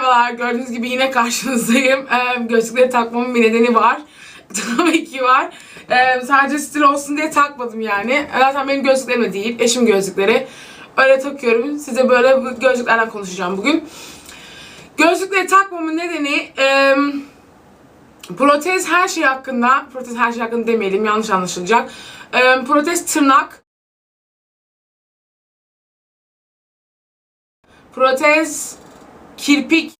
Merhabalar, gördüğünüz gibi yine karşınızdayım. Ee, gözlükleri takmamın bir nedeni var. Tabii ki var. Ee, sadece stil olsun diye takmadım yani. Zaten benim gözlüklerim de değil, eşim gözlükleri. Öyle takıyorum. Size böyle gözlüklerden konuşacağım bugün. Gözlükleri takmamın nedeni... E, protez her şey hakkında, protez her şey hakkında demeyelim, yanlış anlaşılacak. Ee, protez tırnak, protez kirpik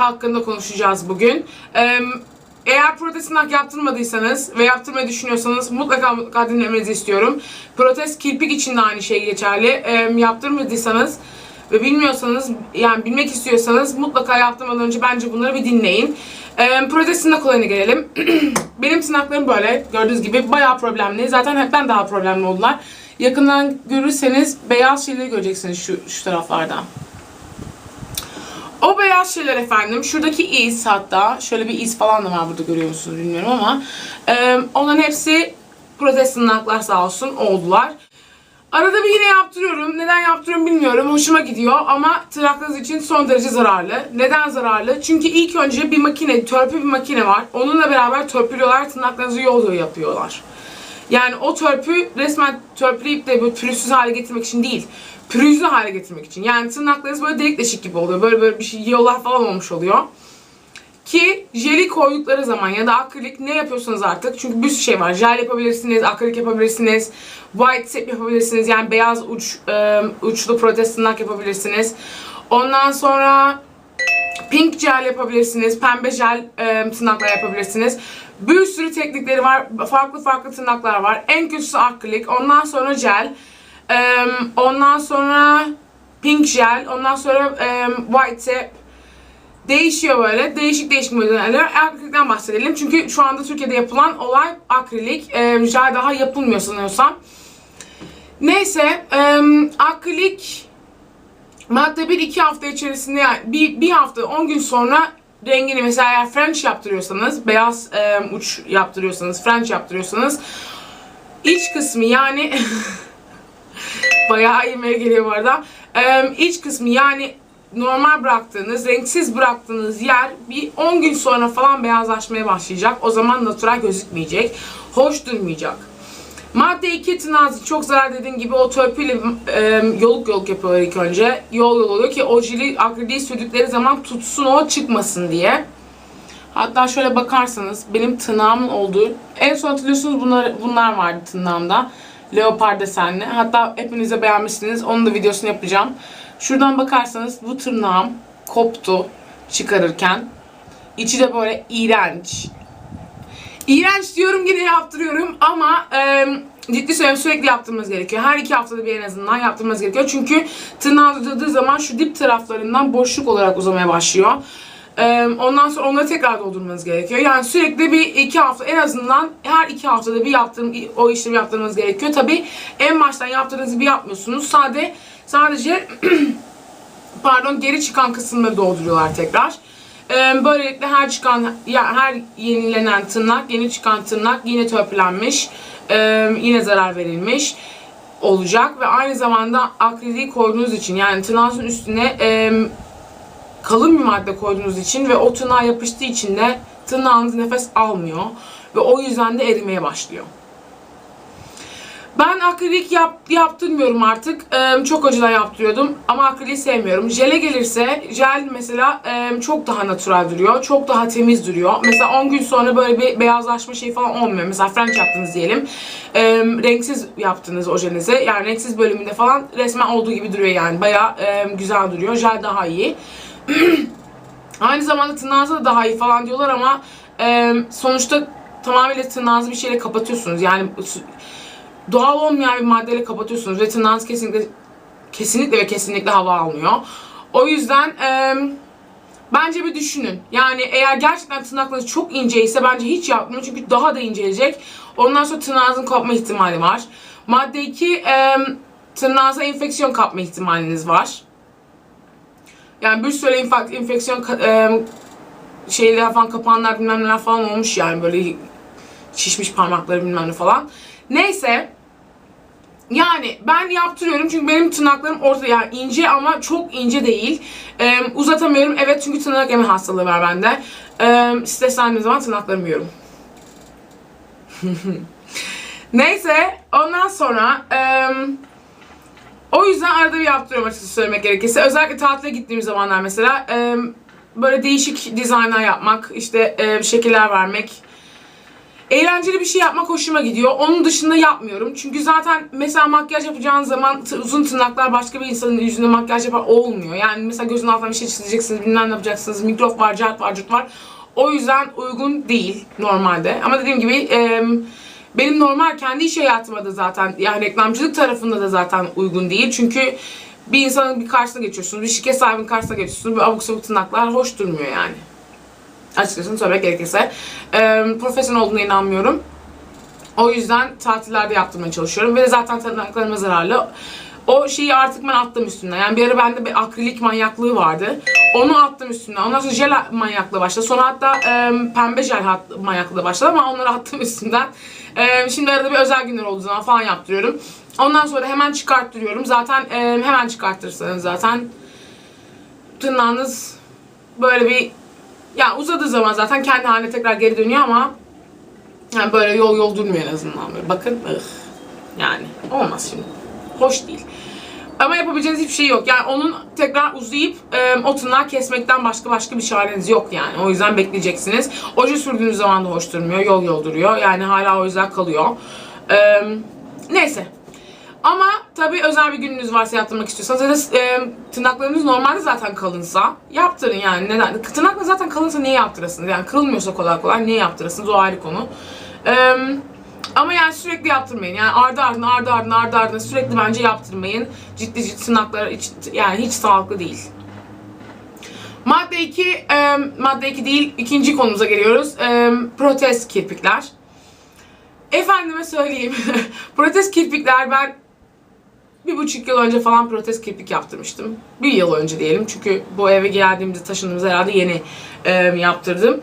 hakkında konuşacağız bugün. Eğer protez tırnak yaptırmadıysanız ve yaptırmayı düşünüyorsanız mutlaka mutlaka dinlemenizi istiyorum. Protez kirpik için de aynı şey geçerli. Ee, yaptırmadıysanız ve bilmiyorsanız yani bilmek istiyorsanız mutlaka yaptırmadan önce bence bunları bir dinleyin. Ee, protez tırnak olayına gelelim. Benim tırnaklarım böyle gördüğünüz gibi bayağı problemli. Zaten hepten daha problemli oldular. Yakından görürseniz beyaz şeyleri göreceksiniz şu, şu taraflarda. O beyaz şeyler efendim, şuradaki iz hatta, şöyle bir iz falan da var burada görüyor musunuz bilmiyorum ama e, onların hepsi protez tırnaklar sağ olsun oldular. Arada bir yine yaptırıyorum. Neden yaptırıyorum bilmiyorum. Hoşuma gidiyor ama tırnaklarınız için son derece zararlı. Neden zararlı? Çünkü ilk önce bir makine, törpü bir makine var. Onunla beraber törpülüyorlar, tırnaklarınızı yol yapıyorlar. Yani o törpü resmen törpüleyip de böyle pürüzsüz hale getirmek için değil. Pürüzlü hale getirmek için. Yani tırnaklarınız böyle delik deşik gibi oluyor. Böyle böyle bir şey yiyorlar falan olmuş oluyor. Ki jeli koydukları zaman ya da akrilik ne yapıyorsanız artık. Çünkü bir sürü şey var. Jel yapabilirsiniz, akrilik yapabilirsiniz, white tip yapabilirsiniz. Yani beyaz uç e, uçlu protez tırnak yapabilirsiniz. Ondan sonra pink jel yapabilirsiniz, pembe jel e, tırnaklar yapabilirsiniz. Bir sürü teknikleri var. Farklı farklı tırnaklar var. En kötüsü akrilik. Ondan sonra jel. E, ondan sonra pink jel. Ondan sonra e, white tip. Değişiyor böyle. Değişik değişik modeller. Akrilikten bahsedelim. Çünkü şu anda Türkiye'de yapılan olay akrilik. E, jel daha yapılmıyor sanıyorsam. Neyse. E, akrilik madde 1-2 hafta içerisinde yani bir, bir hafta 10 gün sonra rengini mesela eğer French yaptırıyorsanız, beyaz e, uç yaptırıyorsanız, French yaptırıyorsanız iç kısmı yani bayağı yemeğe geliyor bu arada. E, iç kısmı yani normal bıraktığınız, renksiz bıraktığınız yer bir 10 gün sonra falan beyazlaşmaya başlayacak. O zaman natural gözükmeyecek. Hoş durmayacak. Madde 2 tınazı çok zarar dediğim gibi o törpüyle e, yoluk yoluk yapıyorlar ilk önce. Yol yol oluyor ki o jili akriliği sürdükleri zaman tutsun o çıkmasın diye. Hatta şöyle bakarsanız benim tırnağımın olduğu en son hatırlıyorsunuz bunlar, bunlar vardı tırnağımda. Leopar desenli. Hatta hepinize beğenmişsiniz. Onun da videosunu yapacağım. Şuradan bakarsanız bu tırnağım koptu çıkarırken. İçi de böyle iğrenç. İğrenç diyorum yine yaptırıyorum ama e, ciddi söylüyorum sürekli yaptırmanız gerekiyor. Her iki haftada bir en azından yaptırmanız gerekiyor. Çünkü tırnağı uzadığı zaman şu dip taraflarından boşluk olarak uzamaya başlıyor. E, ondan sonra onları tekrar doldurmanız gerekiyor. Yani sürekli bir iki hafta en azından her iki haftada bir yaptırım, o işlemi yaptırmanız gerekiyor. Tabi en baştan yaptığınızı bir yapmıyorsunuz. Sade, sadece pardon geri çıkan kısımları dolduruyorlar tekrar. Ee, böylelikle her çıkan, ya her yenilenen tırnak, yeni çıkan tırnak yine törpülenmiş, e, yine zarar verilmiş olacak ve aynı zamanda akriliği koyduğunuz için yani tırnağınızın üstüne e, kalın bir madde koyduğunuz için ve o tırnağa yapıştığı için de tırnağınız nefes almıyor ve o yüzden de erimeye başlıyor. Ben akrilik yap, yaptırmıyorum artık. Ee, çok önceden yaptırıyordum ama akriliği sevmiyorum. Jele gelirse jel mesela e, çok daha natural duruyor. Çok daha temiz duruyor. Mesela 10 gün sonra böyle bir beyazlaşma şey falan olmuyor. Mesela French yaptınız diyelim. E, renksiz yaptınız ojenizi. Yani renksiz bölümünde falan resmen olduğu gibi duruyor yani. Baya e, güzel duruyor. Jel daha iyi. Aynı zamanda tırnağınıza da daha iyi falan diyorlar ama e, sonuçta tamamıyla tırnağınızı bir şeyle kapatıyorsunuz. Yani doğal olmayan bir maddeyle kapatıyorsunuz tırnağınız kesinlikle kesinlikle ve kesinlikle hava almıyor. O yüzden e, bence bir düşünün. Yani eğer gerçekten tırnaklarınız çok inceyse bence hiç yapmayın çünkü daha da inceleyecek. Ondan sonra tırnağınızın kopma ihtimali var. Madde 2 e, tırnağınıza enfeksiyon kapma ihtimaliniz var. Yani bir sürü infek, enfeksiyon e, şeyler falan kapanlar bilmem neler falan olmuş yani böyle şişmiş parmakları bilmem ne falan. Neyse Yani ben yaptırıyorum çünkü benim tırnaklarım orta yani ince ama çok ince değil. Ee, uzatamıyorum evet çünkü tırnak yeme hastalığı var bende. Ee, streslendiğim zaman tırnaklarımı yiyorum. Neyse ondan sonra em, o yüzden arada bir yaptırıyorum açıkçası söylemek gerekirse. Özellikle tatile gittiğim zamanlar mesela em, böyle değişik dizaynlar yapmak, işte em, şekiller vermek, eğlenceli bir şey yapmak hoşuma gidiyor. Onun dışında yapmıyorum. Çünkü zaten mesela makyaj yapacağın zaman uzun tırnaklar başka bir insanın yüzünde makyaj yapar olmuyor. Yani mesela gözün altına bir şey çizeceksiniz, bilmem ne yapacaksınız, mikrop var, cart var, cırt var. O yüzden uygun değil normalde. Ama dediğim gibi em, benim normal kendi iş hayatıma da zaten yani reklamcılık tarafında da zaten uygun değil. Çünkü bir insanın bir karşısına geçiyorsunuz, bir şirket sahibinin karşısına geçiyorsunuz. Bir abuk sabuk tırnaklar hoş durmuyor yani. Açıkçası söylemek gerekirse. Em, profesyonel olduğuna inanmıyorum. O yüzden tatillerde yaptırmaya çalışıyorum. Ve zaten tırnaklarıma zararlı. O şeyi artık ben attım üstünden. Yani bir ara bende bir akrilik manyaklığı vardı. Onu attım üstünden. Ondan sonra jel manyaklığı başladı. Sonra hatta em, pembe jel manyaklığı başladı ama onları attım üstünden. Em, şimdi arada bir özel günler olduğu zaman falan yaptırıyorum. Ondan sonra hemen çıkarttırıyorum. Zaten em, hemen çıkartırsanız zaten tırnağınız böyle bir ya uzadığı zaman zaten kendi haline tekrar geri dönüyor ama yani böyle yol yol durmuyor en azından böyle. Bakın ıh. Yani olmaz şimdi. Hoş değil. Ama yapabileceğiniz hiçbir şey yok. Yani onun tekrar uzayıp e, o kesmekten başka başka bir çareniz yok yani. O yüzden bekleyeceksiniz. Oje sürdüğünüz zaman da hoş durmuyor. Yol yol duruyor. Yani hala o yüzden kalıyor. E, neyse. Ama tabii özel bir gününüz varsa yaptırmak istiyorsanız ya da e, tırnaklarınız normalde zaten kalınsa yaptırın yani. Neden? Tırnaklar zaten kalınsa niye yaptırasınız? Yani kırılmıyorsa kolay kolay niye yaptırasınız? O ayrı konu. E, ama yani sürekli yaptırmayın. Yani ardı ardına ardı ardına ardı ardına sürekli bence yaptırmayın. Ciddi ciddi tırnaklar hiç, yani hiç sağlıklı değil. Madde 2, e, madde 2 değil ikinci konumuza geliyoruz. E, protez kirpikler. Efendime söyleyeyim. protez kirpikler ben bir buçuk yıl önce falan protez kirpik yaptırmıştım. Bir yıl önce diyelim. Çünkü bu eve geldiğimizde taşındığımızda herhalde yeni e, yaptırdım.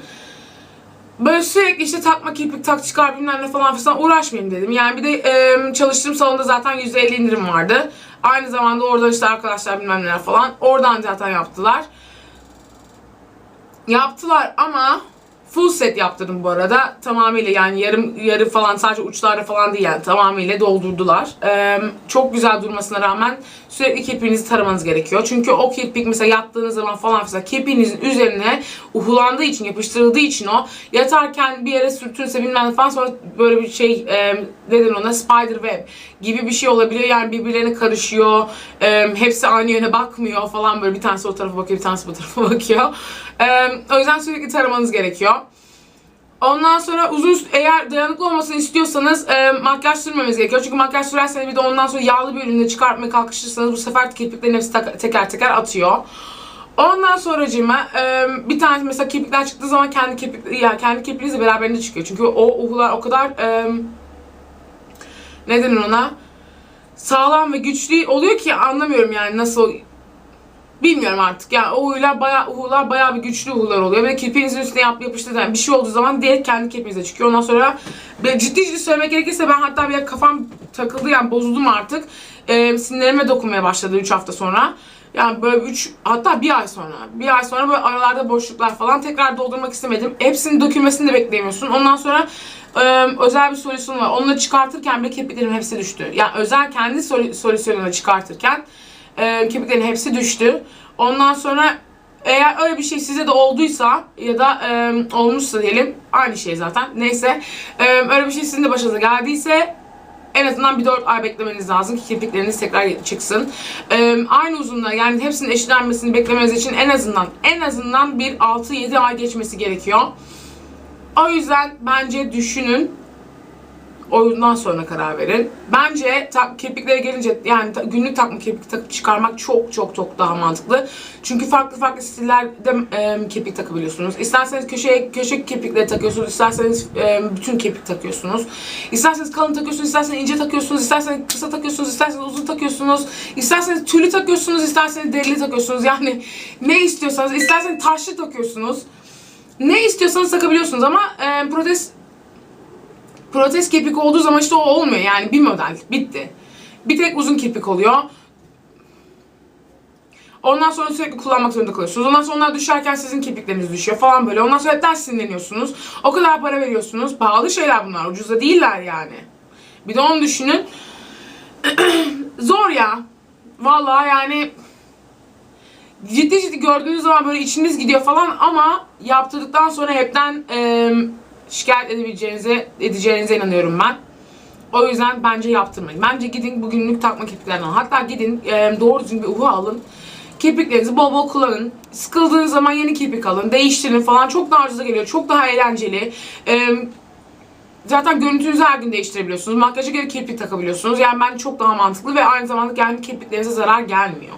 Böyle sürekli işte takma kirpik tak çıkar bilmem ne falan filan uğraşmayayım dedim. Yani bir de e, çalıştığım salonda zaten %50 indirim vardı. Aynı zamanda oradan işte arkadaşlar bilmem neler falan. Oradan zaten yaptılar. Yaptılar ama full set yaptırdım bu arada. Tamamıyla yani yarım yarı falan sadece uçlarda falan değil yani tamamıyla doldurdular. Ee, çok güzel durmasına rağmen sürekli kirpiğinizi taramanız gerekiyor. Çünkü o kirpik mesela yattığınız zaman falan filan kirpiğinizin üzerine uhulandığı için yapıştırıldığı için o yatarken bir yere sürtünse bilmem falan sonra böyle bir şey e, neden ona spider web gibi bir şey olabiliyor. Yani birbirlerine karışıyor. E, hepsi aynı yöne bakmıyor falan böyle bir tanesi o tarafa bakıyor bir tanesi bu tarafa bakıyor. E, o yüzden sürekli taramanız gerekiyor. Ondan sonra uzun eğer dayanıklı olmasını istiyorsanız e, makyaj sürmemeniz gerekiyor. Çünkü makyaj sürerseniz bir de ondan sonra yağlı bir ürünü çıkartmaya kalkışırsanız bu sefer kirpiklerin hepsi teker teker atıyor. Ondan sonracığıma e, bir tane mesela kirpikler çıktığı zaman kendi kirpik ya kendi kirpiğinizle beraberinde çıkıyor. Çünkü o uhular o kadar e, ne denir ona sağlam ve güçlü oluyor ki anlamıyorum yani nasıl Bilmiyorum artık. Yani o huylar bayağı uhular bayağı bir güçlü uhular oluyor. Ve kirpiğinizin üstüne yap, yapıştığı zaman bir şey olduğu zaman direkt kendi kirpiğinize çıkıyor. Ondan sonra ciddi ciddi söylemek gerekirse ben hatta bir kafam takıldı yani bozuldum artık. Ee, sinirlerime dokunmaya başladı 3 hafta sonra. Yani böyle 3 hatta bir ay sonra. Bir ay sonra böyle aralarda boşluklar falan tekrar doldurmak istemedim. Hepsinin dökülmesini de bekleyemiyorsun. Ondan sonra e, özel bir solüsyon var. Onunla çıkartırken bile kirpiklerimin hepsi düştü. Yani özel kendi solü- solüsyonunu çıkartırken e, kirpiklerin hepsi düştü. Ondan sonra eğer öyle bir şey size de olduysa ya da e, olmuşsa diyelim aynı şey zaten neyse e, öyle bir şey sizin de başınıza geldiyse en azından bir 4 ay beklemeniz lazım ki kirpikleriniz tekrar çıksın. E, aynı uzunluğa yani hepsinin eşitlenmesini beklemeniz için en azından en azından bir 6-7 ay geçmesi gerekiyor. O yüzden bence düşünün oyundan sonra karar verin. Bence tak, kirpiklere gelince yani ta- günlük takma kirpik takıp çıkarmak çok çok çok daha mantıklı. Çünkü farklı farklı stillerde e, kirpik takabiliyorsunuz. İsterseniz köşeye köşe kirpikleri takıyorsunuz, isterseniz e, bütün kirpik takıyorsunuz. İsterseniz kalın takıyorsunuz, isterseniz ince takıyorsunuz, isterseniz kısa takıyorsunuz, isterseniz uzun takıyorsunuz, isterseniz tüylü takıyorsunuz, isterseniz derili takıyorsunuz. Yani ne istiyorsanız, isterseniz taşlı takıyorsunuz. Ne istiyorsanız takabiliyorsunuz ama e, protez protez kepik olduğu zaman işte o olmuyor yani bir model bitti. Bir tek uzun kirpik oluyor. Ondan sonra sürekli kullanmak zorunda kalıyorsunuz. Ondan sonra onlar düşerken sizin kirpikleriniz düşüyor falan böyle. Ondan sonra hepten sinirleniyorsunuz. O kadar para veriyorsunuz. Pahalı şeyler bunlar. Ucuza değiller yani. Bir de onu düşünün. Zor ya. Vallahi yani ciddi ciddi gördüğünüz zaman böyle içiniz gidiyor falan ama yaptırdıktan sonra hepten e, şikayet edebileceğinize edeceğinize inanıyorum ben. O yüzden bence yaptırmayın. Bence gidin bugünlük takma kirpiklerden. Hatta gidin e, doğru düzgün bir uhu alın. Kirpiklerinizi bol bol kullanın. Sıkıldığınız zaman yeni kirpik alın. Değiştirin falan. Çok daha ucuza geliyor. Çok daha eğlenceli. E, zaten görüntünüzü her gün değiştirebiliyorsunuz. Makyaja göre kirpik takabiliyorsunuz. Yani bence çok daha mantıklı ve aynı zamanda kendi kirpiklerinize zarar gelmiyor.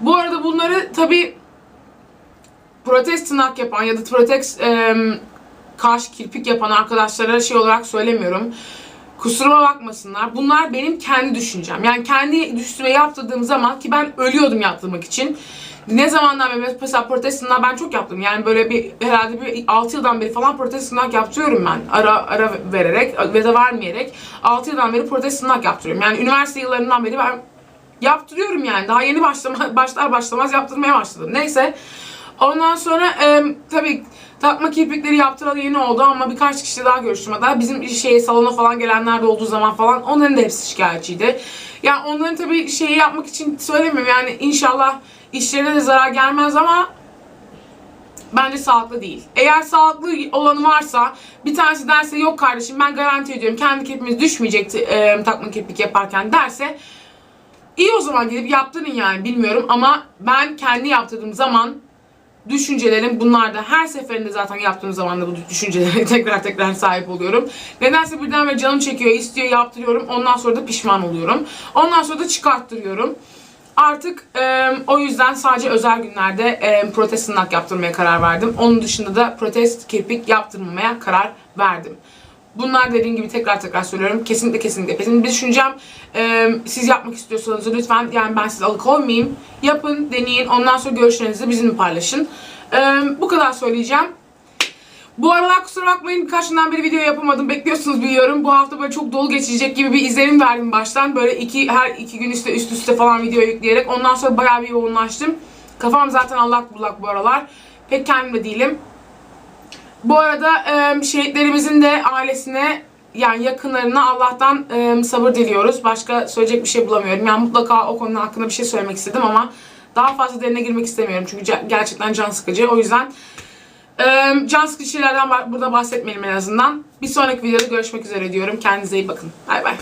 Bu arada bunları tabi protez tırnak yapan ya da protez e, kaş kirpik yapan arkadaşlara şey olarak söylemiyorum. Kusuruma bakmasınlar. Bunlar benim kendi düşüncem. Yani kendi üstüme yaptırdığım zaman ki ben ölüyordum yaptırmak için. Ne zamandan beri mesela protez tırnağı ben çok yaptım. Yani böyle bir herhalde bir 6 yıldan beri falan protez tırnak yaptırıyorum ben. Ara ara vererek ve de vermeyerek 6 yıldan beri protez tırnak yaptırıyorum. Yani üniversite yıllarından beri ben yaptırıyorum yani. Daha yeni başlama, başlar başlamaz yaptırmaya başladım. Neyse. Ondan sonra e, tabii takma kirpikleri yaptıralı yeni oldu ama birkaç kişi daha görüştüm. Hatta bizim şey salona falan gelenler de olduğu zaman falan onların da hepsi şikayetçiydi. Yani onların tabii şeyi yapmak için söylemiyorum yani inşallah işlerine de zarar gelmez ama bence sağlıklı değil. Eğer sağlıklı olanı varsa bir tanesi derse yok kardeşim ben garanti ediyorum kendi kirpimiz düşmeyecekti e, takma kirpik yaparken derse İyi o zaman gidip yaptırın yani bilmiyorum ama ben kendi yaptırdığım zaman düşüncelerim bunlar da her seferinde zaten yaptığım zaman da bu düşüncelere tekrar tekrar sahip oluyorum. Nedense birdenbire canım çekiyor, istiyor, yaptırıyorum. Ondan sonra da pişman oluyorum. Ondan sonra da çıkarttırıyorum. Artık e, o yüzden sadece özel günlerde e, protez tırnak yaptırmaya karar verdim. Onun dışında da protez kirpik yaptırmamaya karar verdim. Bunlar dediğim gibi tekrar tekrar söylüyorum. Kesinlikle kesinlikle kesinlikle bir düşüncem. Ee, siz yapmak istiyorsanız lütfen yani ben sizi alıkoymayayım. Yapın, deneyin. Ondan sonra görüşlerinizi bizimle paylaşın. Ee, bu kadar söyleyeceğim. Bu aralar kusura bakmayın birkaç günden beri video yapamadım. Bekliyorsunuz biliyorum. Bu hafta böyle çok dolu geçecek gibi bir izlenim verdim baştan. Böyle iki, her iki gün işte üst üste falan video yükleyerek. Ondan sonra bayağı bir yoğunlaştım. Kafam zaten allak bullak bu aralar. Pek kendimde değilim. Bu arada e, şehitlerimizin de ailesine yani yakınlarına Allah'tan e, sabır diliyoruz. Başka söyleyecek bir şey bulamıyorum. Yani mutlaka o konu hakkında bir şey söylemek istedim ama daha fazla derine girmek istemiyorum. Çünkü gerçekten can sıkıcı. O yüzden e, can sıkıcı şeylerden burada bahsetmeyelim en azından. Bir sonraki videoda görüşmek üzere diyorum. Kendinize iyi bakın. Bay bay.